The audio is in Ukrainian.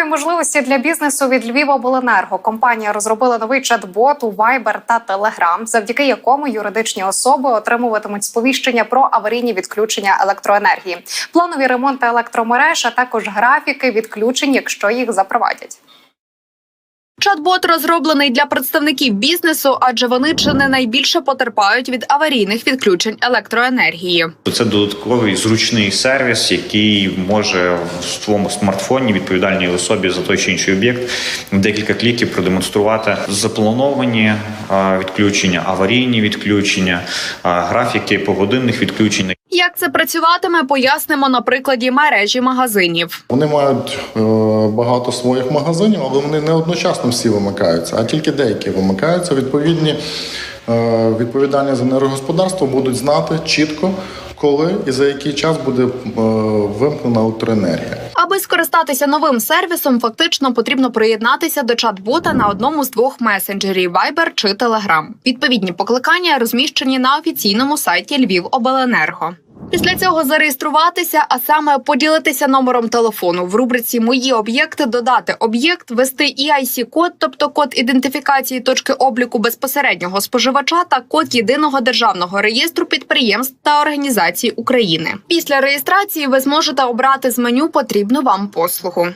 Нової можливості для бізнесу від Львівобленерго компанія розробила новий чат-бот у Viber та Telegram, завдяки якому юридичні особи отримуватимуть сповіщення про аварійні відключення електроенергії, планові ремонти електромереж, а також графіки відключень, якщо їх запровадять. Чат-бот розроблений для представників бізнесу, адже вони чи не найбільше потерпають від аварійних відключень електроенергії. Це додатковий зручний сервіс, який може в своєму смартфоні відповідальній особі за той чи інший об'єкт декілька кліків продемонструвати заплановані відключення, аварійні відключення, графіки погодинних відключень. Як це працюватиме, пояснимо на прикладі мережі магазинів. Вони мають е, багато своїх магазинів, але вони не одночасно всі вимикаються, а тільки деякі вимикаються. Відповідні е, відповідальні за енергогосподарство будуть знати чітко, коли і за який час буде е, вимкнена електроенергія. Аби скористатися новим сервісом, фактично потрібно приєднатися до чат-бота на одному з двох месенджерів Viber чи Telegram. Відповідні покликання розміщені на офіційному сайті Львівобленерго. Після цього зареєструватися, а саме поділитися номером телефону в рубриці Мої об'єкти додати об'єкт, ввести EIC код, тобто код ідентифікації точки обліку безпосереднього споживача та код єдиного державного реєстру підприємств та організацій України. Після реєстрації ви зможете обрати з меню потрібну вам послугу.